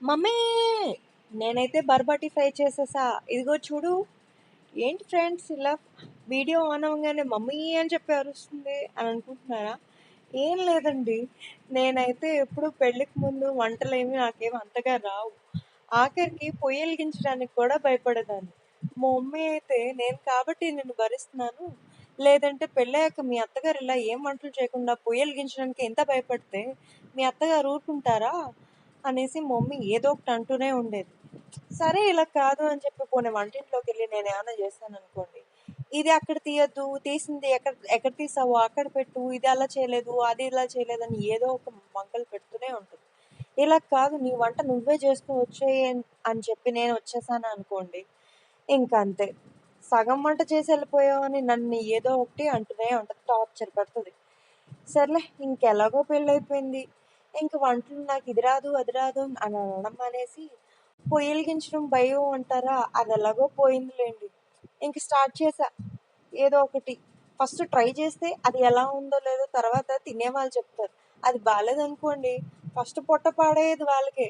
Mummy నేనైతే బర్బాటి fry చేసేసా. ఇదిగో చూడు. ఏంటి ఫ్రెండ్స్ ఇలా వీడియో ఆన్ అవ్వగానే మమ్మీ అని చెప్పి అరుస్తుంది అని అనుకుంటున్నారా? ఏం లేదండి. నేనైతే ఎప్పుడు పెళ్ళికి ముందు వంటలేమి నాకేమి అంతగా రావు. ఆఖరికి పొయ్యి వెలిగించడానికి కూడా భయపడేదాన్ని. మా మమ్మీ అయితే నేను కాబట్టి నిన్ను భరిస్తున్నాను. లేదంటే పెళ్ళయ్యాక మీ అత్తగారు ఇలా ఏం వంటలు చేయకుండా పొయ్యి వెలిగించడానికి ఎంత భయపడితే మీ అత్తగారు ఊరుకుంటారా? అనేసి మమ్మీ ఏదో ఒకటి అంటూనే ఉండేది. సరే ఇలా కాదు అని చెప్పి పోనీ వంటింట్లోకి వెళ్ళి నేను ఏమైనా చేస్తాను అనుకోండి ఇది అక్కడ తీయద్దు తీసింది ఎక్కడ ఎక్కడ తీసావు అక్కడ పెట్టు ఇది అలా చేయలేదు అది ఇలా చేయలేదు అని ఏదో ఒక మంకలు పెడుతూనే ఉంటుంది. ఇలా కాదు నీ వంట నువ్వే చేసుకుని వచ్చే అని చెప్పి నేను వచ్చేసాను అనుకోండి. ఇంకా అంతే. సగం వంట చేసి వెళ్ళిపోయావు అని నన్ను ఏదో ఒకటి అంటూనే ఉంటుంది టార్చర్ పెడుతుంది. సర్లే ఇంకెలాగో పెళ్ళి అయిపోయింది ఇంక వంటలు నాకు ఇది రాదు అది రాదు అని అనడం అనేసి పొయ్యి వెలిగించడం భయం అంటారా? అది ఎలాగో పోయిందిలేండి. ఇంక స్టార్ట్ చేసా ఏదో ఒకటి. ఫస్ట్ ట్రై చేస్తే అది ఎలా ఉందో లేదో తర్వాత తినేవాళ్ళు చెప్తారు. అది బాగాలేదనుకోండి ఫస్ట్ పొట్ట పాడేది వాళ్ళకే.